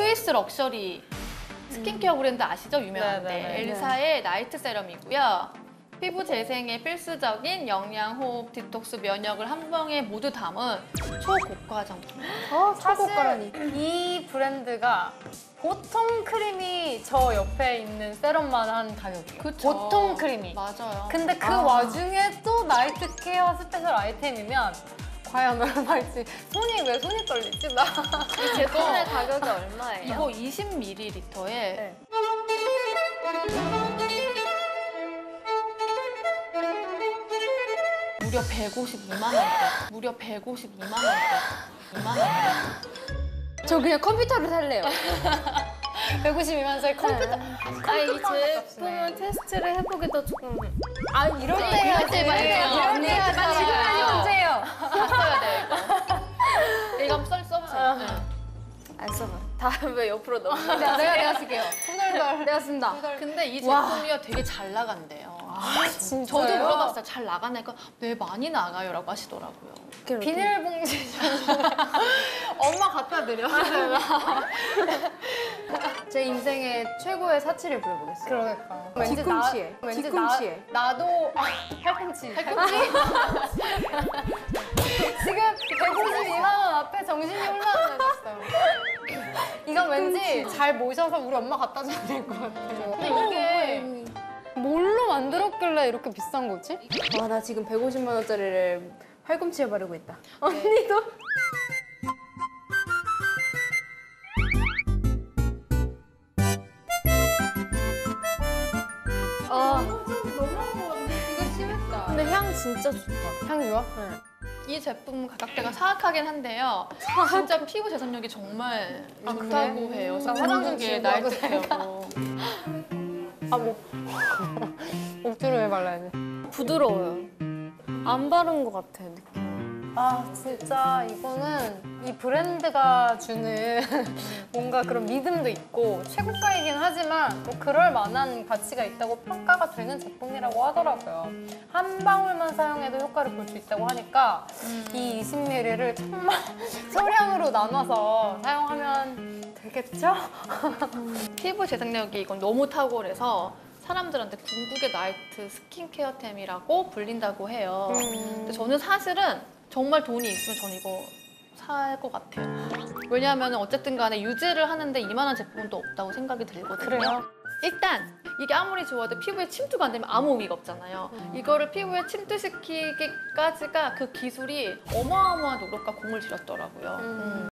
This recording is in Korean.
스위스 럭셔리 스킨케어 브랜드 아시죠? 유명한데 네, 네, 네. 엘사의 나이트 세럼이고요. 피부 재생에 필수적인 영양, 호흡, 디톡스, 면역을 한 방에 모두 담은 초고가 정품. 어, 사실 초코가라니. 이 브랜드가 보통 크림이 저 옆에 있는 세럼만 한 가격이에요. 그쵸. 보통 크림이. 맞아요. 근데 그 아. 와중에 또 나이트 케어 스페셜 아이템이면 과연 얼마일지 손이 왜 손이 떨리지? 나 이 제품의 가격이 얼마예요? 이거 20ml에 네. 무려 152만 원대. 무려 152만 원대. 2만 원대. 저 그냥 컴퓨터를 살래요. 152만짜리 컴퓨터 아, 이 제품은 테스트를 해보기도 조금 아 이럴 때 네, 해야지 이럴 때 말이에요. 이럴 때 해야지 지금 아니 언제 다왜 옆으로 넘어? 내가, 내가, 내가 쓸게요. 후덜덜 내가 쓴다. 근데 이 와. 제품이요 되게 잘 나간대요. 진짜요? 저도 물어봤어요. 잘 나가니까 네 많이 나가요라고 하시더라고요. 비닐봉지 엄마 갖다 드려 제 인생의 최고의 사치를 부려보겠어요. 그러니까 뒤꿈치에. 왠지 뒤꿈치에. 나, 나도 아, 팔꿈치 팔꿈치 이건 왠지 잘 모셔서 우리 엄마 갖다 줘야 될 것 같아요 근데 이게 뭘로 만들었길래 이렇게 비싼 거지? 와, 나 지금 150만 원짜리를 팔꿈치에 바르고 있다. 언니도? 아, 이거 심했다. 근데 향 진짜 좋다. 향 좋아? 이 제품 가격대가 사악하긴 한데요. 진짜 피부 재산력이 정말 아, 좋다고 그래? 해요. 나 화장 좀 중국의 지우고 와도 나이트 케어고. 억지로 왜 발라야 돼? 부드러워요. 안 바른 것 같아, 느낌. 아 진짜 이거는 이 브랜드가 주는 뭔가 그런 믿음도 있고 최고가이긴 하지만 또 그럴 만한 가치가 있다고 평가가 되는 제품이라고 하더라고요. 한 방울만 사용해도 효과를 볼 수 있다고 하니까 이 20ml를 정말 소량으로 나눠서 사용하면 되겠죠? 피부 재생력이 이건 너무 탁월해서 사람들한테 궁극의 나이트 스킨케어템이라고 불린다고 해요. 근데 저는 사실은 정말 돈이 있으면 전 이거 살 것 같아요. 왜냐하면 어쨌든 간에 유지를 하는데 이만한 제품은 또 없다고 생각이 들거든요. 그래요? 일단 이게 아무리 좋아도 피부에 침투가 안 되면 아무 의미가 없잖아요. 이거를 피부에 침투시키기까지가 그 기술이 어마어마한 노력과 공을 들였더라고요. 음.